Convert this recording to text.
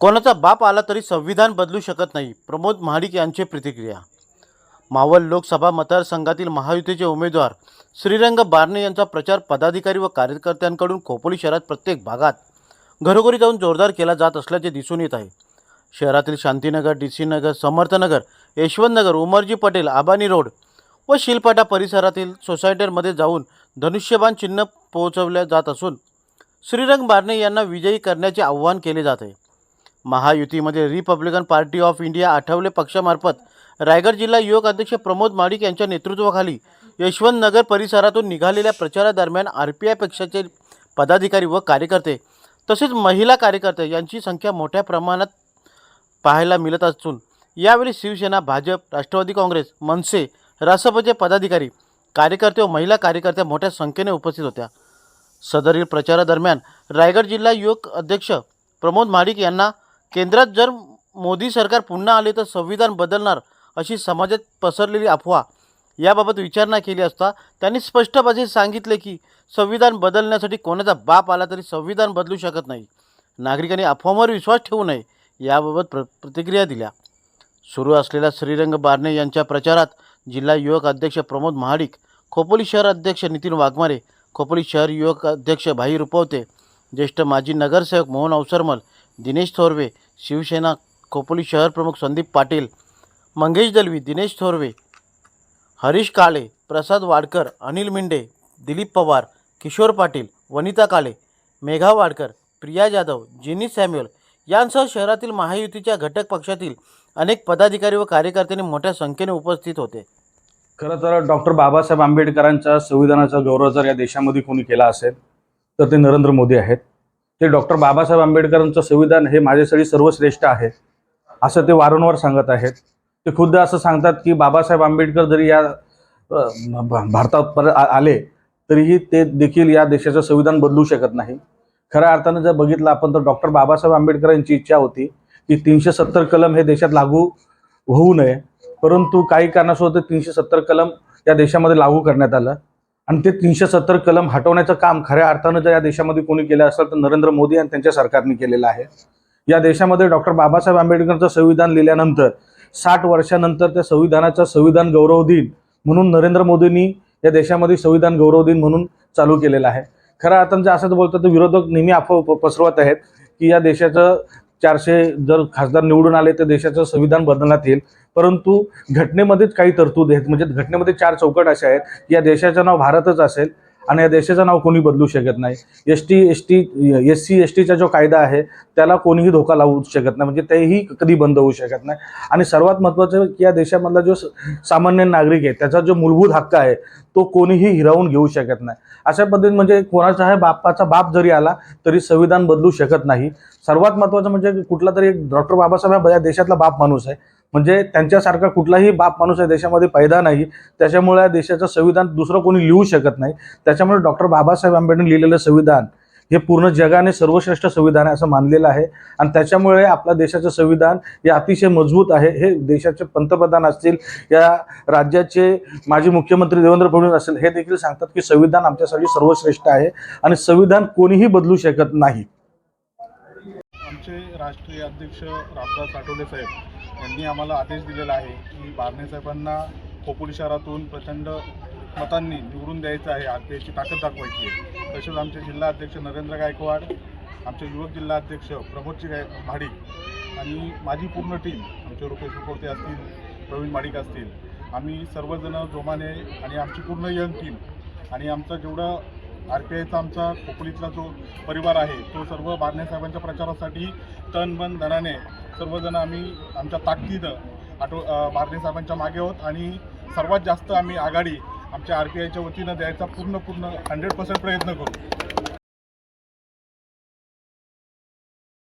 कोणाचा बाप आला तरी संविधान बदलू शकत नाही प्रमोद महाडिक यांची प्रतिक्रिया. मावळ लोकसभा मतदारसंघातील महायुतीचे उमेदवार श्रीरंग बारणे यांचा प्रचार पदाधिकारी व कार्यकर्त्यांकडून खोपोली शहरात प्रत्येक भागात घरोघरी जाऊन जोरदार केला जात असल्याचे दिसून येत आहे. शहरातील Shantinagar D C Nagar Samarthnagar Yashwantnagar Umarji Patel Abani road व शिलपाटा परिसरातील सोसायट्यांमध्ये जाऊन धनुष्यबाण चिन्ह पोहोचवल्या जात असून श्रीरंग बारणे यांना विजयी करण्याचे आव्हान केले जात आहे. महायुतीमध्ये Republican Party of India Athawale पक्षामार्फत Raigad जिल्हा युवक अध्यक्ष प्रमोद माडिक यांच्या नेतृत्वाखाली यशवंत नगर परिसरातून निघालेल्या प्रचारादरम्यान आर पी आय पक्षाचे पदाधिकारी व कार्यकर्ते तसेच महिला कार्यकर्ते यांची संख्या मोठ्या प्रमाणात पाहायला मिळत असून यावेळी शिवसेना भाजप राष्ट्रवादी काँग्रेस मनसे रासपचे पदाधिकारी कार्यकर्ते व महिला कार्यकर्त्या मोठ्या संख्येने उपस्थित होत्या. सदरील प्रचारादरम्यान रायगड जिल्हा युवक अध्यक्ष प्रमोद माडिक यांना केंद्रात जर मोदी सरकार पुन्हा आले तर संविधान बदलणार अशी समाजात पसरलेली अफवा याबाबत विचारणा केली असता त्यांनी स्पष्टपणे सांगितले की संविधान बदलण्यासाठी कोणाचा बाप आला तरी संविधान बदलू शकत नाही. नागरिकांनी अफवांवर विश्वास ठेवू नये याबाबत प्र प्रतिक्रिया दिल्या. सुरू असलेल्या श्रीरंग बारणे यांच्या प्रचारात जिल्हा युवक अध्यक्ष प्रमोद महाडिक खोपोली शहर अध्यक्ष नितीन वाघमारे खोपोली शहर युवक अध्यक्ष भाई रुपवते ज्येष्ठ माजी नगरसेवक मोहन अवसरमल दिनेश थोरवे शिवसेना खोपोली शहर प्रमुख संदीप पाटील मंगेश दलवी दिनेश थोरवे हरीश काळे प्रसाद वाडकर अनिल मिंडे दिलीप पवार किशोर पाटील वनिता काळे मेघा वाडकर प्रिया जाधव जिनी सॅम्युअल यांसह शहरातील महायुतीच्या घटक पक्षातील अनेक पदाधिकारी व कार्यकर्त्यांनी मोठ्या संख्येने उपस्थित होते. खरं तर डॉक्टर बाबासाहेब आंबेडकरांच्या संविधानाचा गौरव जर या देशामध्ये कोणी केला असेल तर ते नरेंद्र मोदी आहेत. ते डॉक्टर बाबासाहेब आंबेडकरांचं संविधान हे माझ्यासाठी सर्वश्रेष्ठ आहे. असं ते वारंवार सांगत आहेत. ते खुद्द असं सांगतात की बाबासाहेब आंबेडकर जरी या भारतात परत आले तरीही ते देखील या देशाचं संविधान बदलू शकत नाही. खऱ्या अर्थानं जर बघितलं आपण तर डॉक्टर बाबासाहेब आंबेडकरांची इच्छा होती की तीनशे सत्तर कलम हे देशात लागू होऊ नये. परंतु काही कारणासोबत तीनशे सत्तर कलम या देशामध्ये लागू करण्यात आलं. आणि ते तीनशे सत्तर कलम हटवण्याचं काम खऱ्या अर्थानं जर या देशामध्ये कोणी केलं असेल तर नरेंद्र मोदी आणि त्यांच्या सरकारने केलेलं आहे. या देशामध्ये डॉक्टर बाबासाहेब आंबेडकरचं संविधान लिहिल्यानंतर साठ वर्षानंतर त्या संविधानाचा संविधान गौरव दिन म्हणून नरेंद्र मोदींनी या देशामध्ये संविधान गौरव दिन म्हणून चालू केलेला आहे. खऱ्या अर्थानं जे असं बोलतात तर विरोधक नेहमी अफवा पसरवत आहेत की या देशाचं चारशे जर खासदार निवडून आले तर देशाचं संविधान बदलण्यात येईल. परंतु घटनेमध्येच काही तरतूद आहेत. म्हणजे घटनेमध्ये चार चौकट अशा आहेत या देशाचं नाव भारतच असेल. आणि या देशाचं नाव कोणी बदलू शकत नाही. S T S T S C S टीचा जो कायदा आहे त्याला कोणीही धोका लावू शकत नाही. म्हणजे तेही कधी बंद होऊ शकत नाही. आणि सर्वात महत्त्वाचं की या देशामधला जो स- सामान्य नागरिक आहे त्याचा जो मूलभूत हक्क आहे तो कोणीही हिरावून घेऊ शकत नाही. अशा पद्धतीने म्हणजे कोणाचा कोणाचाही बापाचा बाप जरी आला तरी संविधान बदलू शकत नाही. सर्वात महत्त्वाचं म्हणजे कुठला तरी एक डॉक्टर बाबासाहेब या देशातला बाप माणूस आहे. म्हणजे त्यांच्यासारखा कुठलाही बाप माणूस या देशामध्ये पैदा नाही. त्याच्यामुळे या देशाचं संविधान दुसरं कोणी लिहू शकत नाही. त्याच्यामुळे डॉक्टर बाबासाहेब आंबेडकर लिहिलेलं संविधान हे पूर्ण जगाने सर्वश्रेष्ठ संविधान आहे असं मानलेलं आहे. आणि त्याच्यामुळे आपल्या देशाचं संविधान हे अतिशय मजबूत आहे. हे देशाचे पंतप्रधान असतील या राज्याचे माजी मुख्यमंत्री देवेंद्र फडणवीस असतील हे देखील सांगतात की संविधान आमच्यासाठी सर्वश्रेष्ठ आहे आणि संविधान कोणीही बदलू शकत नाही. आमचे राष्ट्रीय अध्यक्ष रामदास आठवले साहेब यांनी आम्हाला आदेश दिलेला आहे की बारणे साहेबांना खोपोली शहरातून प्रचंड मतांनी निवडून द्यायचं आहे. आज ताकद दाखवायची आहे. तसेच आमचे जिल्हा अध्यक्ष नरेंद्र गायकवाड आमचे युवक जिल्हा अध्यक्ष प्रमोदजी गाय भाडिक आणि माझी पूर्ण टीम आमचे रुपेश रुपवते असतील प्रवीण माडिक असतील. आम्ही सर्वजण जोमाने आणि आमची पूर्ण यंग टीम आणि आमचं जेवढं आर पी आयचा आमचा खोपोलीतला जो परिवार आहे तो सर्व बारणे साहेबांच्या प्रचारासाठी तन बन धनाने सर्वजण आम्ही आमच्या ताकदीनं आठव बारणे साहेबांच्या मागे आहोत आणि सर्वात जास्त आम्ही आघाडी आमच्या आर पी आयच्या वतीनं द्यायचा पूर्ण पूर्ण हंड्रेड पर्सेंट प्रयत्न करू.